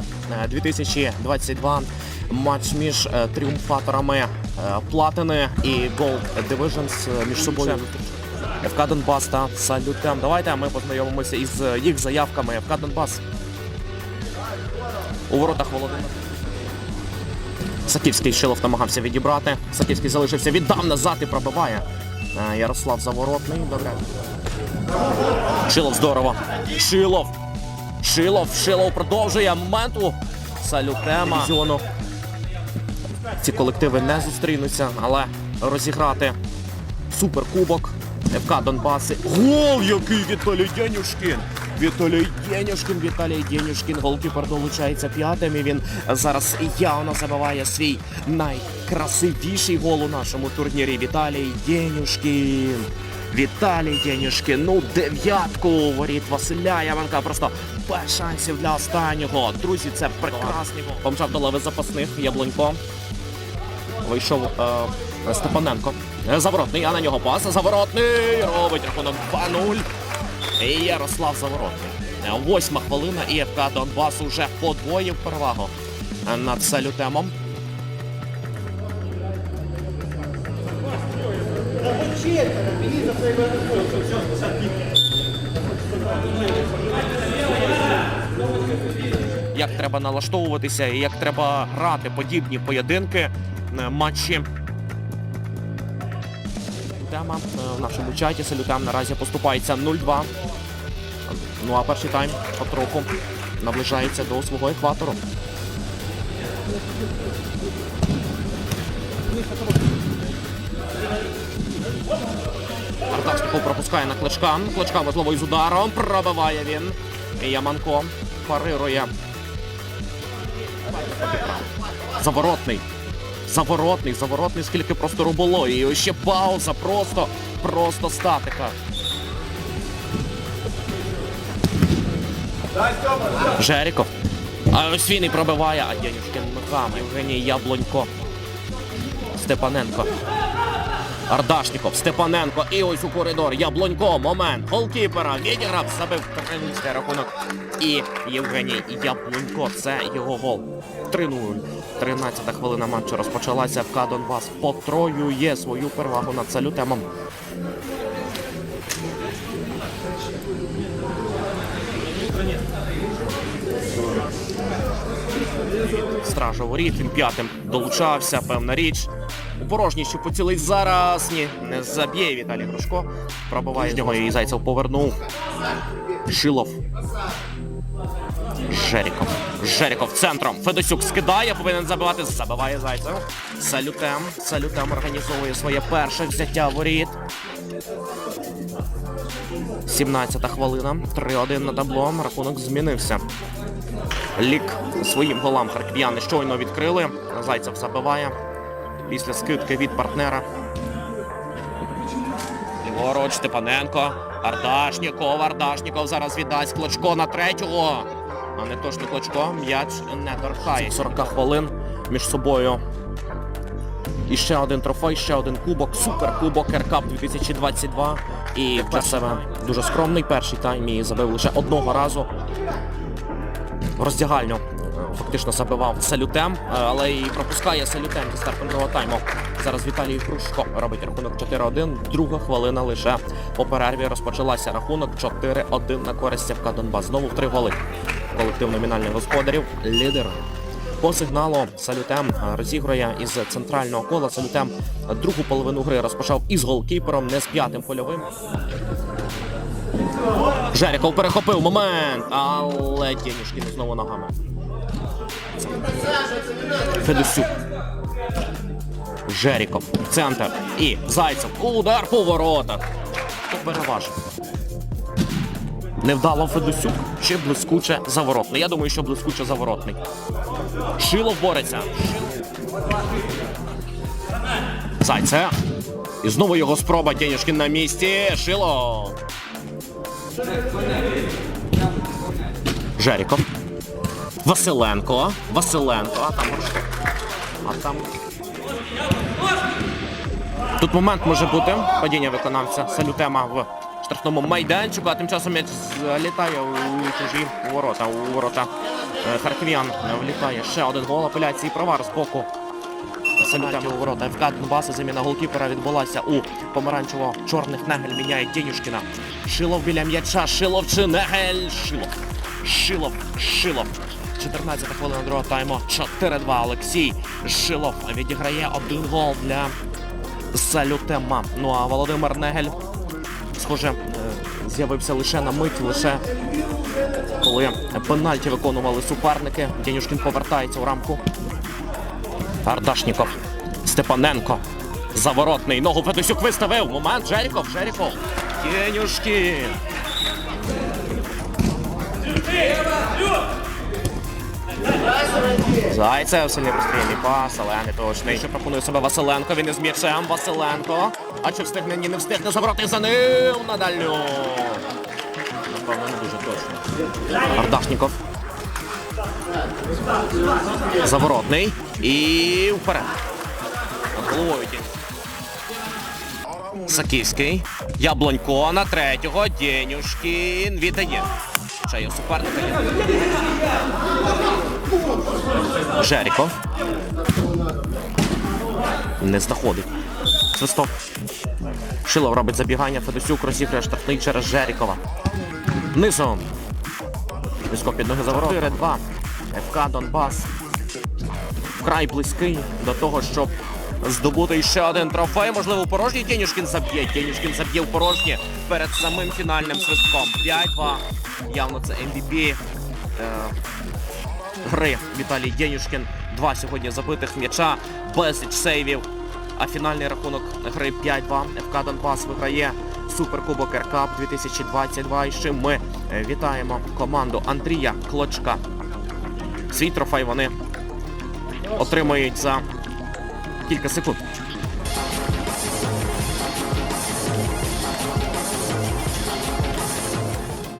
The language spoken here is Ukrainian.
Кап е, 2022. Матч між е, тріумфаторами е, Платини і Gold Divisions між собою. ФК Донбас та Салютем. Давайте ми познайомимося із їх заявками. ФК Донбас. У воротах Володимир. Саківський Шилов намагався відібрати. Саківський залишився, віддав назад і пробиває. Ярослав Заворотний. Добре. Шилов здорово. Шилов. Шилов. Шилов продовжує моменту. Салютема. Ці колективи не зустрінуться, але розіграти суперкубок ФК Донбаси. Гол який Віталій Денюшкін! Віталій Денюшкін, Віталій Денюшкін. Голкіпер долучається п'ятим. І він зараз явно забиває свій найкрасивіший гол у нашому турнірі. Віталій Денюшкін. Віталій Денюшкін, ну дев'ятку у воріт Василя Яменка. Просто без шансів для останнього. Друзі, це прекрасний гол. Помчав до лави запасних Яблонько. Вийшов е, Степаненко. Е, Заворотний, а на нього пас. Заворотний робить рахунок 2-0. І Ярослав Заворотний. Е, Восьма хвилина і ФК Донбас уже подвоїв перевагу над салютемом. Як треба налаштовуватися і як треба грати подібні поєдинки, матчі. Тема е, в нашому чаті салютем наразі поступається 0-2. Ну а перший тайм потроху наближається до свого екватору. Арташников пропускає на кличка. Кличка можливо із ударом. Пробиває він. І Яманко парирує. Заворотний. Заворотний, заворотний, скільки простору було. І ще пауза, просто, просто статика. Жеріков. А ось він і пробиває, а Денюшкин ногами. Євгеній Яблонько. Степаненко. Ардашніков, Степаненко. І ось у коридор. Яблонько. Момент. Голкіпера. Відіграв, забив тринський рахунок. І Євгеній Яблонько. Це його гол. 3-0. 13 хвилина матчу розпочалася. ФК Донбас потроює свою перевагу над салютемом. Стража воріт, він п'ятим долучався, певна річ. У порожній ще поцілить зараз. Ні, не заб'є Віталій Грушко. З нього і Зайцев повернув. Шилов. Жеріков. Жеріков центром. Федосюк скидає, повинен забивати. Забиває Зайцев. Салютем. Салютем організовує своє перше взяття воріт. 17 хвилина. 3-1 на табло. Рахунок змінився. Лік своїм голам харків'яни щойно відкрили. Зайцев забиває після скидки від партнера. Ліворуч Степаненко. Ардашніков. Ардашніков зараз віддасть Клочко на третього. А не то не Клочко. М'яч не торкає. 40 хвилин між собою. І ще один трофей, ще один кубок. Суперкубок Еркап 2022. І для себе дуже скромний перший тайм і забив лише одного разу роздягальню. е, Фактично забивав салютем, е, але і пропускає салютем зі стартом тайму. Зараз Віталій Крушко робить рахунок 4-1. Друга хвилина лише по перерві розпочалася рахунок 4-1 на користь ФК Донбас. Знову в три голи. Колектив номінальних господарів лідер. По сигналу Салютем е, розігрує із центрального кола. Салютем другу половину гри розпочав із голкіпером, не з п'ятим польовим. Жеріков перехопив момент, але Денюшкін знову ногами. Федосюк. Жеріков. Центр. І Зайцев. Удар по воротах. Хто переважив? Невдало Федосюк чи блискуче заворотний? Я думаю, що блискуче заворотний. Шилов бореться. Зайцев. І знову його спроба Денюшкін на місці. Шилов. Жеріков. Василенко. Василенко. А там А там. Тут момент може бути. Падіння виконавця салютема в штрафному майданчику, а тим часом м'яч залітає у чужі ворота. У ворота Е, Харків'ян е, влітає ще один гол апеляції провар з боку. Салютами у ворота ФК Донбаса заміна голкіпера відбулася у помаранчево-чорних Негель міняє Дєнюшкіна. Шилов біля м'яча, Шилов чи Негель? Шилов. Шилов, Шилов. 14 хвилина другого тайму. 4-2. Олексій Шилов відіграє один гол для Салютема. Ну а Володимир Негель, схоже, е, з'явився лише на мить, лише коли пенальті виконували суперники. Дєнюшкін повертається у рамку. Ардашніков. Степаненко. Заворотний. Ногу Федосюк виставив. Момент. Жеріков. Жеріков. Дєнюшкін. Зайцев сильний прострільний пас, але не точний. Ще пропонує себе Василенко. Він із м'ячем. Василенко. А чи встигне? Ні, не встигне забрати за ним на дальню. Напевно, не дуже точно. Ардашніков. Заворотний. І вперед. Головою. Саківський. Яблонько на третього. Дєнюшкін віддає. Ще є суперника. Жеріков. Не знаходить. Свисток. Шилов робить забігання. Федосюк розіграє штрафний через Жерікова. Низом. Військо під ноги заворот. 4-2. ФК Донбас. Вкрай близький до того, щоб здобути ще один трофей. Можливо, порожній Тєнюшкін заб'є. Тєнюшкін заб'є в порожнє перед самим фінальним свистком. 5-2. Явно це MVP. Е, гри Віталій Єнюшкін. Два сьогодні забитих м'яча, безліч сейвів. А фінальний рахунок гри 5-2. ФК Донбас виграє Суперкубок РКАП 2022. І чим ми е, вітаємо команду Андрія Клочка. Свій трофей вони отримають за кілька секунд.